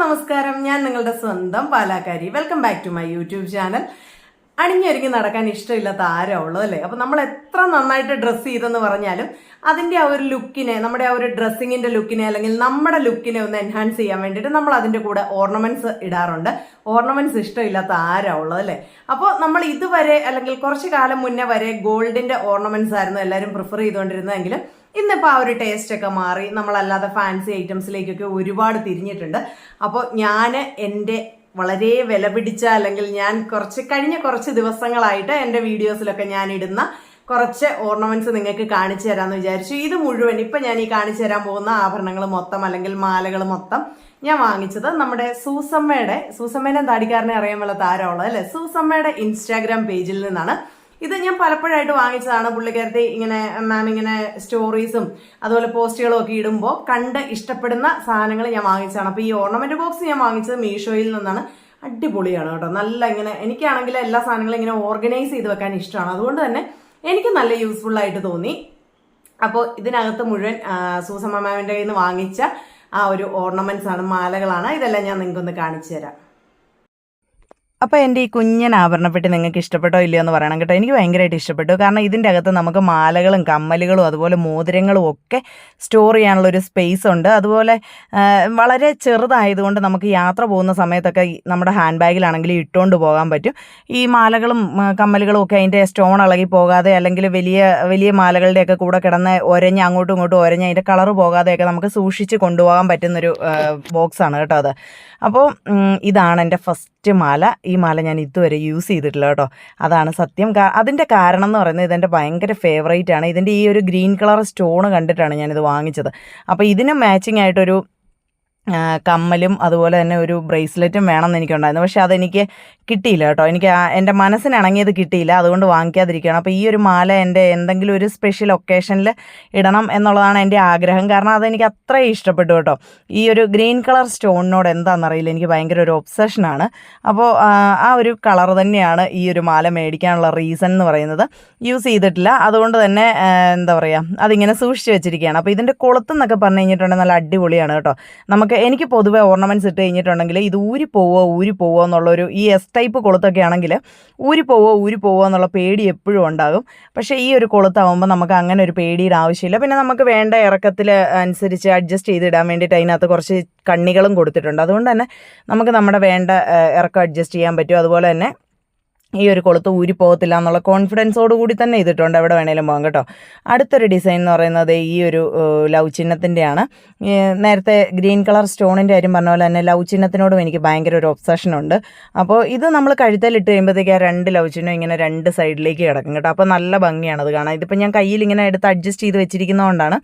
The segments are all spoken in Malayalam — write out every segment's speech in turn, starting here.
നമസ്കാരം. ഞാൻ നിങ്ങളുടെ സ്വന്തം പാലാക്കാരി. Welcome back to my YouTube channel അണിഞ്ഞൊരുങ്ങി നടക്കാൻ ഇഷ്ടമില്ലാത്ത ആരാ ഉള്ളത് അല്ലേ? അപ്പം നമ്മൾ എത്ര നന്നായിട്ട് ഡ്രസ്സ് ചെയ്തെന്ന് പറഞ്ഞാലും അതിന്റെ ആ ഒരു ലുക്കിനെ നമ്മുടെ ആ ഒരു ഡ്രസ്സിങ്ങിന്റെ ലുക്കിനെ അല്ലെങ്കിൽ നമ്മുടെ ലുക്കിനെ ഒന്ന് എൻഹാൻസ് ചെയ്യാൻ വേണ്ടിയിട്ട് നമ്മൾ അതിന്റെ കൂടെ ഓർണമെന്റ്സ് ഇടാറുണ്ട്. ഓർണമെന്റ്സ് ഇഷ്ടമില്ലാത്ത ആരാ ഉള്ളത് അല്ലേ? അപ്പോൾ നമ്മൾ ഇതുവരെ അല്ലെങ്കിൽ കുറച്ച് കാലം മുന്നേ വരെ ഗോൾഡിന്റെ ഓർണമെന്റ്സ് ആയിരുന്നു എല്ലാവരും പ്രിഫർ ചെയ്തുകൊണ്ടിരുന്നതെങ്കിലും ഇന്നിപ്പോൾ ആ ഒരു ടേസ്റ്റ് ഒക്കെ മാറി. നമ്മളല്ലാതെ ഫാൻസി ഐറ്റംസിലേക്കൊക്കെ ഒരുപാട് തിരിഞ്ഞിട്ടുണ്ട്. അപ്പോൾ ഞാൻ എന്റെ വളരെ വില പിടിച്ച അല്ലെങ്കിൽ ഞാൻ കുറച്ച് കഴിഞ്ഞ കുറച്ച് ദിവസങ്ങളായിട്ട് എന്റെ വീഡിയോസിലൊക്കെ ഞാൻ ഇടുന്ന കുറച്ച് ഓർണമെന്റ്സ് നിങ്ങൾക്ക് കാണിച്ചു തരാമെന്ന് വിചാരിച്ചു. ഇത് മുഴുവൻ ഇപ്പം ഞാൻ ഈ കാണിച്ചു തരാൻ പോകുന്ന ആഭരണങ്ങൾ മൊത്തം അല്ലെങ്കിൽ മാലകൾ മൊത്തം ഞാൻ വാങ്ങിച്ചത് നമ്മുടെ സൂസമ്മയുടെ സൂസമ്മേനെ താടിക്കാരനെ അറിയാൻ വല്ല താരമുള്ളത് അല്ലേ? സൂസമ്മയുടെ ഇൻസ്റ്റാഗ്രാം പേജിൽ നിന്നാണ്. ഇത് ഞാൻ പലപ്പോഴായിട്ട് വാങ്ങിച്ചതാണ്. പുള്ളിക്കാരത്തെ ഇങ്ങനെ മാം ഇങ്ങനെ സ്റ്റോറീസും അതുപോലെ പോസ്റ്റുകളും ഒക്കെ ഇടുമ്പോൾ കണ്ട് ഇഷ്ടപ്പെടുന്ന സാധനങ്ങൾ ഞാൻ വാങ്ങിച്ചതാണ്. അപ്പോൾ ഈ ഓർണമെന്റ് ബോക്സ് ഞാൻ വാങ്ങിച്ചത് മീഷോയിൽ നിന്നാണ്. അടിപൊളിയാണ് കേട്ടോ. നല്ല ഇങ്ങനെ എനിക്കാണെങ്കിൽ എല്ലാ സാധനങ്ങളും ഇങ്ങനെ ഓർഗനൈസ് ചെയ്ത് വെക്കാൻ ഇഷ്ടമാണ്. അതുകൊണ്ട് തന്നെ എനിക്ക് നല്ല യൂസ്ഫുൾ ആയിട്ട് തോന്നി. അപ്പോൾ ഇതിനകത്ത് മുഴുവൻ സൂസമ്മ മാമിന്റെ കയ്യിൽ നിന്ന് വാങ്ങിച്ച ആ ഒരു ഓർണമെന്റ്സ് ആണ് മാലകളാണ്. ഇതെല്ലാം ഞാൻ നിങ്ങൾക്കൊന്ന് കാണിച്ചു തരാം. അപ്പോൾ എന്റെ ഈ കുഞ്ഞൻ ആഭരണപ്പെട്ടി നിങ്ങൾക്ക് ഇഷ്ടപ്പെട്ടോ ഇല്ലയോ എന്ന് പറയണം കേട്ടോ. എനിക്ക് ഭയങ്കരമായിട്ട് ഇഷ്ടപ്പെട്ടു. കാരണം ഇതിന്റെ അകത്ത് നമുക്ക് മാലകളും കമ്മലുകളും അതുപോലെ മോതിരങ്ങളും ഒക്കെ സ്റ്റോർ ചെയ്യാനുള്ള ഒരു സ്പേസ് ഉണ്ട്. അതുപോലെ വളരെ ചെറുതായതുകൊണ്ട് നമുക്ക് യാത്ര പോകുന്ന സമയത്തൊക്കെ നമ്മുടെ ഹാൻഡ് ബാഗിലാണെങ്കിലും ഇട്ടുകൊണ്ട് പോകാൻ പറ്റും. ഈ മാലകളും കമ്മലുകളും ഒക്കെ അതിന്റെ സ്റ്റോൺ ഇളകി പോകാതെ അല്ലെങ്കിൽ വലിയ വലിയ മാലകളുടെയൊക്കെ കൂടെ കിടന്ന് ഒരഞ്ഞ് അങ്ങോട്ടും ഇങ്ങോട്ടും ഒരഞ്ഞ് അതിന്റെ കളറ് പോകാതെയൊക്കെ നമുക്ക് സൂക്ഷിച്ച് കൊണ്ടുപോകാൻ പറ്റുന്നൊരു ബോക്സാണ് കേട്ടോ അത്. അപ്പോൾ ഇതാണ് എന്റെ ഫസ്റ്റ് മാല. ഈ മാല ഞാൻ ഇതുവരെ യൂസ് ചെയ്തിട്ടില്ല കേട്ടോ. അതാണ് സത്യം. അതിന്റെ കാരണം എന്ന് പറയുന്നത് ഇതെന്റെ ഭയങ്കര ഫേവറേറ്റ് ആണ്. ഇതിന്റെ ഈ ഒരു ഗ്രീൻ കളർ സ്റ്റോൺ കണ്ടിട്ടാണ് ഞാനിത് വാങ്ങിച്ചത്. അപ്പോൾ ഇതിന് മാച്ചിങ് ആയിട്ടൊരു കമ്മലും അതുപോലെ തന്നെ ഒരു ബ്രേസ്ലെറ്റും വേണമെന്ന് എനിക്കുണ്ടായിരുന്നു. പക്ഷെ അതെനിക്ക് കിട്ടിയില്ല കേട്ടോ. എനിക്ക് എന്റെ മനസ്സിന് ഇണങ്ങിയത് കിട്ടിയില്ല. അതുകൊണ്ട് വാങ്ങിക്കാതിരിക്കുകയാണ്. അപ്പോൾ ഈ ഒരു മാല എന്റെ എന്തെങ്കിലും ഒരു സ്പെഷ്യൽ ഒക്കേഷനിൽ ഇടണം എന്നുള്ളതാണ് എന്റെ ആഗ്രഹം. കാരണം അതെനിക്ക് അത്രയും ഇഷ്ടപ്പെട്ടു കേട്ടോ. ഈ ഒരു ഗ്രീൻ കളർ സ്റ്റോണിനോട് എന്താണെന്നറിയില്ല. എനിക്ക് ഭയങ്കര ഒരു ഒബ്സഷനാണ് അപ്പോൾ ആ ഒരു കളർ തന്നെയാണ് ഈ ഒരു മാല മേടിക്കാനുള്ള റീസൺ എന്ന് പറയുന്നത്. യൂസ് ചെയ്തിട്ടില്ല. അതുകൊണ്ട് തന്നെ എന്താ പറയുക അതിങ്ങനെ സൂക്ഷിച്ച് വെച്ചിരിക്കുകയാണ്. അപ്പോൾ ഇതിന്റെ കൊളുത്തെന്നൊക്കെ പറഞ്ഞു കഴിഞ്ഞിട്ടുണ്ടെങ്കിൽ നല്ല അടിപൊളിയാണ് കേട്ടോ. നമുക്ക് എനിക്ക് പൊതുവേ ഓർണമെന്റ്സ് ഇട്ട് കഴിഞ്ഞിട്ടുണ്ടെങ്കിൽ ഇത് ഊരി പോവോ ഊരി പോവോ എന്നുള്ളൊരു ഈ എസ് ടൈപ്പ് കൊളുത്തൊക്കെ ആണെങ്കിൽ ഊരി പോവോ ഊരി പോവോ എന്നുള്ള പേടി എപ്പോഴും ഉണ്ടാകും. പക്ഷേ ഈ ഒരു കൊളുത്താവുമ്പോൾ നമുക്ക് അങ്ങനെ ഒരു പേടിയുടെ ആവശ്യമില്ല. പിന്നെ നമുക്ക് വേണ്ട ഇറക്കത്തിൽ അനുസരിച്ച് അഡ്ജസ്റ്റ് ചെയ്തിടാൻ വേണ്ടിയിട്ട് അതിനകത്ത് കുറച്ച് കണ്ണികളും കൊടുത്തിട്ടുണ്ട്. അതുകൊണ്ട് തന്നെ നമുക്ക് നമ്മുടെ വേണ്ട ഇറക്കം അഡ്ജസ്റ്റ് ചെയ്യാൻ പറ്റും. അതുപോലെ തന്നെ ഈ ഒരു കൊളുത്ത് ഊരി പോകത്തില്ല എന്നുള്ള കോൺഫിഡൻസോട് കൂടി തന്നെ ഇതിട്ടുണ്ട്. എവിടെ വേണേലും പോകാം കേട്ടോ. അടുത്തൊരു ഡിസൈൻ എന്ന് പറയുന്നത് ഈ ഒരു ലവ് ചിഹ്നത്തിന്റെയാണ്. നേരത്തെ ഗ്രീൻ കളർ സ്റ്റോണിന്റെ കാര്യം പറഞ്ഞ പോലെ തന്നെ ലവ് ചിഹ്നത്തിനോടും എനിക്ക് ഭയങ്കര ഒരു ഒബ്സഷൻ ഉണ്ട്. അപ്പോൾ ഇത് നമ്മൾ കഴുത്തലിട്ട് കഴിയുമ്പോഴത്തേക്ക് ആ രണ്ട് ലവ് ചിഹ്നം ഇങ്ങനെ രണ്ട് സൈഡിലേക്ക് കിടക്കും കേട്ടോ. അപ്പോൾ നല്ല ഭംഗിയാണ് അത് കാണാൻ. ഇതിപ്പോൾ ഞാൻ കയ്യിൽ ഇങ്ങനെ എടുത്ത് അഡ്ജസ്റ്റ് ചെയ്ത് വെച്ചിരിക്കുന്നതുകൊണ്ടാണ്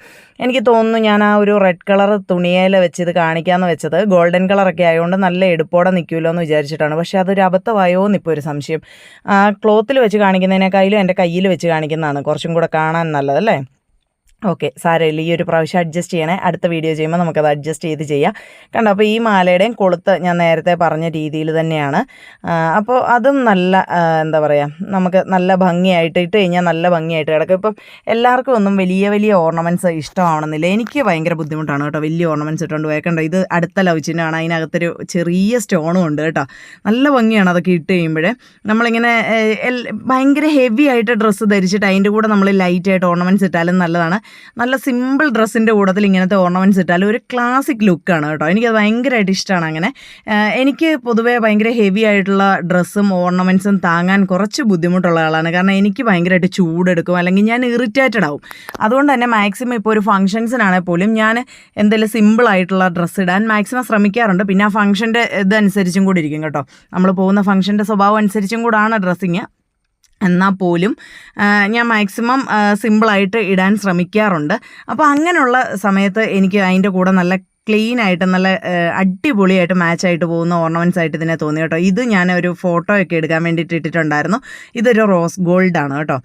എനിക്ക് തോന്നുന്നു ഞാൻ ആ ഒരു റെഡ് കളർ തുണിയേല വെച്ച് ഇത് കാണിക്കാമെന്ന് വെച്ചത്. ഗോൾഡൻ കളറൊക്കെ ആയതുകൊണ്ട് നല്ല എടുപ്പോടെ നിൽക്കുമല്ലോ എന്ന് വിചാരിച്ചിട്ടാണ്. പക്ഷേ അതൊരു അബദ്ധമായോ എന്നിപ്പോൾ ഒരു സംശയം. ക്ലോത്തിൽ വെച്ച് കാണിക്കുന്നതിനേക്കാളും എന്റെ കയ്യിൽ വെച്ച് കാണിക്കുന്നതാണ്. കുറച്ചും കൂടെ കാണാൻ നല്ലതല്ലേ ഓക്കെ സാരമില്ല. ഈ ഒരു പ്രാവശ്യം അഡ്ജസ്റ്റ് ചെയ്യണേ. അടുത്ത വീഡിയോ ചെയ്യുമ്പോൾ നമുക്കത് അഡ്ജസ്റ്റ് ചെയ്ത് ചെയ്യാം. കണ്ടോ അപ്പോൾ ഈ മാലയുടെയും കൊളുത്ത് ഞാൻ നേരത്തെ പറഞ്ഞ രീതിയിൽ തന്നെയാണ്. അപ്പോൾ അതും നല്ല എന്താ പറയുക നമുക്ക് നല്ല ഭംഗിയായിട്ട് ഇട്ട് കഴിഞ്ഞാൽ നല്ല ഭംഗിയായിട്ട് കിടക്കും. ഇപ്പം എല്ലാവർക്കും ഒന്നും വലിയ വലിയ ഓർണമെന്റ്സ് ഇഷ്ടമാവണമെന്നില്ല എനിക്ക് ഭയങ്കര ബുദ്ധിമുട്ടാണ് കേട്ടോ. വലിയ ഓർണമെന്റ്സ് ഇട്ടുകൊണ്ട് വയ്ക്കേണ്ട കണ്ടോ ഇത് അടുത്ത ലവ് ചിഹ്നമാണ് അതിനകത്തൊരു ചെറിയ സ്റ്റോണും ഉണ്ട് കേട്ടോ. നല്ല ഭംഗിയാണ് അതൊക്കെ ഇട്ട് കഴിയുമ്പോൾ നമ്മളിങ്ങനെ ഭയങ്കര ഹെവി ആയിട്ട് ഡ്രസ്സ് ധരിച്ചിട്ട് അതിന്റെ കൂടെ നമ്മൾ ലൈറ്റായിട്ട് ഓർണമെന്റ്സ് ഇട്ടാലും നല്ലതാണ്. നല്ല സിമ്പിൾ ഡ്രസ്സിന്റെ കൂടത്തിൽ ഇങ്ങനത്തെ ഓർണമെന്റ്സ് ഇട്ടാൽ ഒരു ക്ലാസിക് ലുക്കാണ് കേട്ടോ. എനിക്കത് ഭയങ്കരമായിട്ട് ഇഷ്ടമാണ് അങ്ങനെ. എനിക്ക് പൊതുവേ ഭയങ്കര ഹെവി ആയിട്ടുള്ള ഡ്രസ്സും ഓർണമെന്റ്സും താങ്ങാൻ കുറച്ച് ബുദ്ധിമുട്ടുള്ള ആളാണ്. കാരണം എനിക്ക് ഭയങ്കരമായിട്ട് ചൂടെടുക്കും അല്ലെങ്കിൽ ഞാൻ ഇറിറ്റേറ്റഡ് ആവും. അതുകൊണ്ട് തന്നെ മാക്സിമം ഇപ്പോൾ ഒരു ഫംഗ്ഷൻസിനാണെങ്കിൽ പോലും ഞാൻ എന്തെങ്കിലും സിമ്പിൾ ആയിട്ടുള്ള ഡ്രസ്സ് ഇടാൻ മാക്സിമം ശ്രമിക്കാറുണ്ട്. പിന്നെ ആ ഫംഗ്ഷന്റെ ഇതനുസരിച്ചും കൂടി ഇരിക്കും കേട്ടോ. നമ്മൾ പോകുന്ന ഫംഗ്ഷന്റെ സ്വഭാവം അനുസരിച്ചും കൂടാണ് ഡ്രസ്സിങ് എന്നാൽ പോലും ഞാൻ മാക്സിമം സിമ്പിളായിട്ട് ഇടാൻ ശ്രമിക്കാറുണ്ട്. അപ്പോൾ അങ്ങനെയുള്ള സമയത്ത് എനിക്ക് അതിന്റെ കൂടെ നല്ല ക്ലീൻ ആയിട്ട് നല്ല അടിപൊളിയായിട്ട് മാച്ച് ആയിട്ട് പോകുന്ന ഓർണമെന്റ്സ് ആയിട്ട് ഇതിനെ തോന്നി കേട്ടോ. ഇത് ഞാൻ ഒരു ഫോട്ടോ ഒക്കെ എടുക്കാൻ വേണ്ടിയിട്ട് ഇട്ടിട്ടുണ്ടായിരുന്നു. ഇതൊരു റോസ് ഗോൾഡ് ആണ് കേട്ടോ.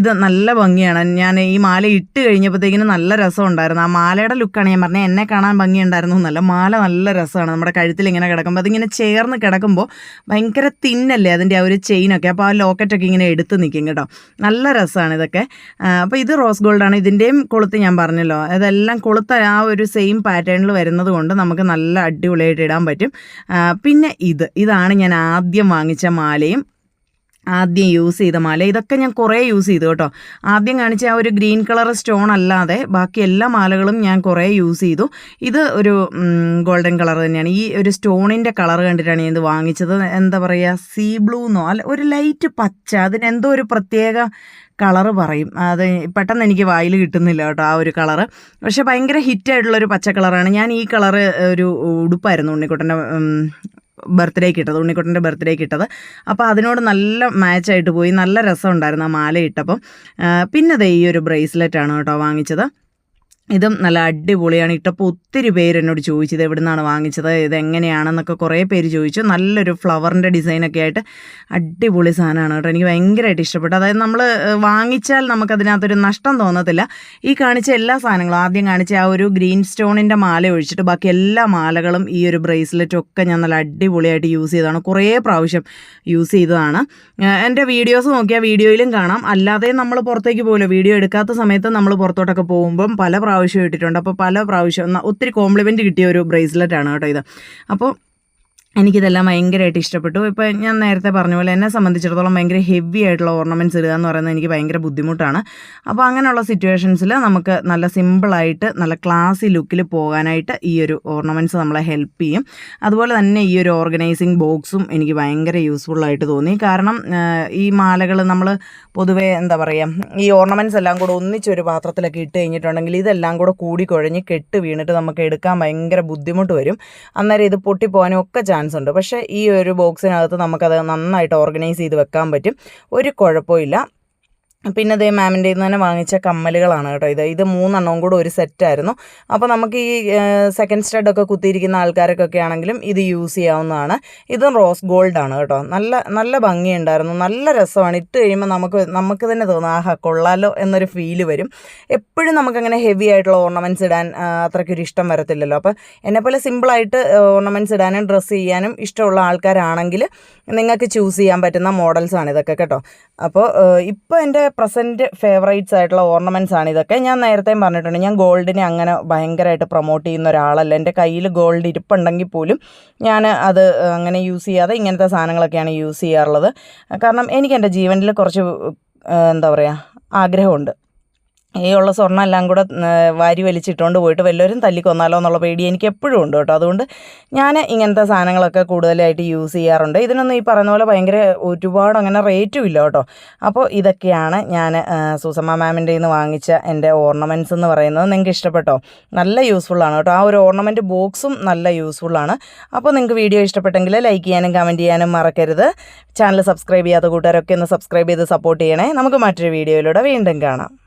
ഇത് നല്ല ഭംഗിയാണ്. ഞാൻ ഈ മാല ഇട്ട് കഴിഞ്ഞപ്പോഴത്തേക്കിനും നല്ല രസം രസമുണ്ടായിരുന്നു. ആ മാലയുടെ ലുക്കാണ് ഞാൻ പറഞ്ഞത് എന്നെ കാണാൻ ഭംഗിയുണ്ടായിരുന്നു എന്നല്ല. മാല നല്ല രസമാണ്. നമ്മുടെ കഴുത്തിൽ ഇങ്ങനെ കിടക്കുമ്പോൾ അതിങ്ങനെ ചേർന്ന് കിടക്കുമ്പോൾ ഭയങ്കര തിന്നല്ലേ അതിന്റെ ആ ഒരു ചെയിനൊക്കെ അപ്പോൾ ആ ലോക്കറ്റൊക്കെ ഇങ്ങനെ എടുത്ത് നിൽക്കും കേട്ടോ. നല്ല രസമാണ് ഇതൊക്കെ. അപ്പോൾ ഇത് റോസ് ഗോൾഡാണ് ഇതിന്റെയും കൊളുത്ത് ഞാൻ പറഞ്ഞല്ലോ. അതെല്ലാം കൊളുത്ത ആ ഒരു സെയിം പാറ്റേണിൽ ഡിസൈനിൽ വരുന്നത് കൊണ്ട് നമുക്ക് നല്ല അടിപൊളിയായിട്ട് ഇടാൻ പറ്റും. പിന്നെ ഇത്. ഇതാണ് ഞാൻ ആദ്യം വാങ്ങിച്ച മാലയും ആദ്യം യൂസ് ചെയ്ത മാല. ഇതൊക്കെ ഞാൻ കുറേ യൂസ് ചെയ്തു കേട്ടോ. ആദ്യം കാണിച്ച ആ ഒരു ഗ്രീൻ കളർ സ്റ്റോൺ അല്ലാതെ ബാക്കി എല്ലാ മാലകളും ഞാൻ കുറേ യൂസ് ചെയ്തു. ഇത് ഒരു ഗോൾഡൻ കളർ തന്നെയാണ്. ഈ ഒരു സ്റ്റോണിന്റെ കളർ കണ്ടിട്ടാണ് ഞാൻ ഇത് വാങ്ങിച്ചത്. എന്താ പറയുക സീ ബ്ലൂ എന്നോ അല്ല ഒരു ലൈറ്റ് പച്ച. അതിന് എന്തോ ഒരു പ്രത്യേക കളറ് പറയും. അത് പെട്ടെന്ന് എനിക്ക് വായിൽ കിട്ടുന്നില്ല കേട്ടോ ആ ഒരു കളറ്. പക്ഷെ ഭയങ്കര ഹിറ്റായിട്ടുള്ളൊരു പച്ച കളറാണ്. ഞാൻ ഈ കളറ് ഒരു ഉടുപ്പായിരുന്നു ഉണ്ണിക്കുട്ടന്റെ ബർത്ത്ഡേക്ക് ഇട്ടത്. ഉണ്ണിക്കുട്ടന്റെ ബർത്ത്ഡേക്ക് ഇട്ടത്. അപ്പോൾ അതിനോട് നല്ല മാച്ചായിട്ട് പോയി. നല്ല രസം രസമുണ്ടായിരുന്നു ആ മാല ഇട്ടപ്പം. പിന്നെ ഈ ഒരു ബ്രേസ്ലെറ്റാണ് കേട്ടോ വാങ്ങിച്ചത്. ഇതും നല്ല അടിപൊളിയാണ്. ഇട്ടപ്പോൾ ഒത്തിരി പേര് എന്നോട് ചോദിച്ചത് എവിടെ നിന്നാണ് വാങ്ങിച്ചത് ഇത് എങ്ങനെയാണെന്നൊക്കെ കുറേ പേര് ചോദിച്ചു. നല്ലൊരു ഫ്ലവറിന്റെ ഡിസൈനൊക്കെ ആയിട്ട് അടിപൊളി സാധനമാണ് കേട്ടോ. എനിക്ക് ഭയങ്കരമായിട്ട് ഇഷ്ടപ്പെട്ടു. അതായത് നമ്മൾ വാങ്ങിച്ചാൽ നമുക്കതിനകത്തൊരു നഷ്ടം തോന്നത്തില്ല. ഈ കാണിച്ച എല്ലാ സാധനങ്ങളും ആദ്യം കാണിച്ച ആ ഒരു ഗ്രീൻ സ്റ്റോണിന്റെ മാല ഒഴിച്ചിട്ട് ബാക്കി എല്ലാ മാലകളും ഈ ഒരു ബ്രേസ്ലെറ്റും ഒക്കെ ഞാൻ നല്ല അടിപൊളിയായിട്ട് യൂസ് ചെയ്തതാണ്. കുറേ പ്രാവശ്യം യൂസ് ചെയ്തതാണ്. എന്റെ വീഡിയോസ് നോക്കിയാൽ വീഡിയോയിലും കാണാം. അല്ലാതെ നമ്മൾ പുറത്തേക്ക് പോകുമല്ലോ വീഡിയോ എടുക്കാത്ത സമയത്ത് നമ്മൾ പുറത്തോട്ടൊക്കെ പോകുമ്പം പല പ്രാവശ്യം ഇട്ടിട്ടുണ്ട്. അപ്പോൾ പല പ്രാവശ്യം ഒത്തിരി കോംപ്ലിമെന്റ് കിട്ടിയ ഒരു ബ്രേസ്ലെറ്റ് ആണ് കേട്ടോ ഇത്. അപ്പോൾ എനിക്കിതെല്ലാം ഭയങ്കരമായിട്ട് ഇഷ്ടപ്പെട്ടു. ഇപ്പോൾ ഞാൻ നേരത്തെ പറഞ്ഞ പോലെ എന്നെ സംബന്ധിച്ചിടത്തോളം ഭയങ്കര ഹെവി ആയിട്ടുള്ള ഓർണമെന്റ്സ് ഇടുക എന്ന് പറയുന്നത് എനിക്ക് ഭയങ്കര ബുദ്ധിമുട്ടാണ്. അപ്പോൾ അങ്ങനെയുള്ള സിറ്റുവേഷൻസിൽ നമുക്ക് നല്ല സിമ്പിളായിട്ട് നല്ല ക്ലാസി ലുക്കിൽ പോകാനായിട്ട് ഈ ഒരു ഓർണമെന്റ്സ് നമ്മളെ ഹെൽപ്പ് ചെയ്യും. അതുപോലെ തന്നെ ഈ ഒരു ഓർഗനൈസിങ് ബോക്സും എനിക്ക് ഭയങ്കര യൂസ്ഫുള്ളായിട്ട് തോന്നി. കാരണം ഈ മാലകൾ നമ്മൾ പൊതുവേ എന്താ പറയുക ഈ ഓർണമെന്റ്സ് എല്ലാം കൂടെ ഒന്നിച്ചൊരു പാത്രത്തിലൊക്കെ ഇട്ട് കഴിഞ്ഞിട്ടുണ്ടെങ്കിൽ ഇതെല്ലാം കൂടെ കൂടി കുഴഞ്ഞ് കെട്ട് വീണിട്ട് നമുക്ക് എടുക്കാൻ ഭയങ്കര ബുദ്ധിമുട്ട് വരും. അന്നേരം ഇത് പൊട്ടിപ്പോകാനും ഒക്കെ ചാൻസ് ഉണ്ട്. പക്ഷേ ഈ ഒരു ബോക്സിനകത്ത് നമുക്കത് നന്നായിട്ട് ഓർഗനൈസ് ചെയ്ത് വെക്കാൻ പറ്റും. ഒരു കുഴപ്പമില്ല പിന്നെ അതേ മാമിന്റെ നിന്ന് തന്നെ വാങ്ങിച്ച കമ്മലുകളാണ് കേട്ടോ ഇത്. ഇത് മൂന്നെണ്ണവും കൂടെ ഒരു സെറ്റായിരുന്നു അപ്പോൾ നമുക്ക് ഈ സെക്കൻഡ് സ്റ്റഡൊക്കെ കുത്തിയിരിക്കുന്ന ആൾക്കാർക്കൊക്കെ ആണെങ്കിലും ഇത് യൂസ് ചെയ്യാവുന്നതാണ്. ഇതും റോസ് ഗോൾഡ് ആണ് കേട്ടോ. നല്ല നല്ല ഭംഗിയുണ്ടായിരുന്നു. നല്ല രസമാണ്. ഇട്ട് കഴിയുമ്പോൾ നമുക്ക് നമുക്ക് തന്നെ തോന്നും ആഹാ കൊള്ളാലോ എന്നൊരു ഫീൽ വരും. എപ്പോഴും നമുക്കങ്ങനെ ഹെവി ആയിട്ടുള്ള ഓർണമെന്റ്സ് ഇടാൻ അത്രയ്ക്കൊരു ഇഷ്ടം വരത്തില്ലല്ലോ. അപ്പോൾ എന്നെപ്പോലെ സിമ്പിളായിട്ട് ഓർണമെന്റ്സ് ഇടാനും ഡ്രസ്സ് ചെയ്യാനും ഇഷ്ടമുള്ള ആൾക്കാരാണെങ്കിൽ നിങ്ങൾക്ക് ചൂസ് ചെയ്യാൻ പറ്റുന്ന മോഡൽസാണ് ഇതൊക്കെ കേട്ടോ. അപ്പോൾ ഇപ്പോൾ എന്റെ പ്രസന്റ് ഫേവറേറ്റ്സ് ആയിട്ടുള്ള ഓർണമെന്റ്സ് ആണ് ഇതൊക്കെ. ഞാൻ നേരത്തെയും പറഞ്ഞിട്ടുണ്ട് ഞാൻ ഗോൾഡിനെ അങ്ങനെ ഭയങ്കരമായിട്ട് പ്രൊമോട്ട് ചെയ്യുന്ന ഒരാളല്ല. എന്റെ കയ്യിൽ ഗോൾഡ് ഇരിപ്പുണ്ടെങ്കിൽ പോലും ഞാൻ അത് അങ്ങനെ യൂസ് ചെയ്യാതെ ഇങ്ങനത്തെ സാധനങ്ങളൊക്കെയാണ് യൂസ് ചെയ്യാറുള്ളത്. കാരണം എനിക്ക് എന്റെ ജീവനിൽ കുറച്ച് എന്താ പറയുക ആഗ്രഹമുണ്ട്. ഈ ഉള്ള സ്വർണം എല്ലാം കൂടെ വാരി വലിച്ചിട്ടുകൊണ്ട് പോയിട്ട് വല്ലവരും തല്ലിക്കൊന്നാലോ എന്നുള്ള പേടി എനിക്ക് എപ്പോഴും ഉണ്ട് കേട്ടോ. അതുകൊണ്ട് ഞാൻ ഇങ്ങനത്തെ സാധനങ്ങളൊക്കെ കൂടുതലായിട്ട് യൂസ് ചെയ്യാറുണ്ട്. ഇതിനൊന്നും ഈ പറയുന്ന പോലെ ഭയങ്കര ഒരുപാട് അങ്ങനെ റേറ്റും ഇല്ല കേട്ടോ. അപ്പോൾ ഇതൊക്കെയാണ് ഞാൻ സുസമ്മ മാമിന്റെ നിന്ന് വാങ്ങിച്ച എന്റെ ഓർണമെന്റ്സ് എന്ന് പറയുന്നത്. നിങ്ങൾക്ക് ഇഷ്ടപ്പെട്ടോ? നല്ല യൂസ്ഫുള്ളാണ് കേട്ടോ. ആ ഒരു ഓർണമെന്റ് ബോക്സും നല്ല യൂസ്ഫുള്ളാണ് അപ്പോൾ നിങ്ങൾക്ക് വീഡിയോ ഇഷ്ടപ്പെട്ടെങ്കിൽ ലൈക്ക് ചെയ്യാനും കമന്റ് ചെയ്യാനും മറക്കരുത്. ചാനൽ സബ്സ്ക്രൈബ് ചെയ്യാത്ത കൂട്ടുകാരൊക്കെ ഒന്ന് സബ്സ്ക്രൈബ് ചെയ്ത് സപ്പോർട്ട് ചെയ്യണേ. നമുക്ക് മറ്റൊരു വീഡിയോയിലൂടെ വീണ്ടും കാണാം.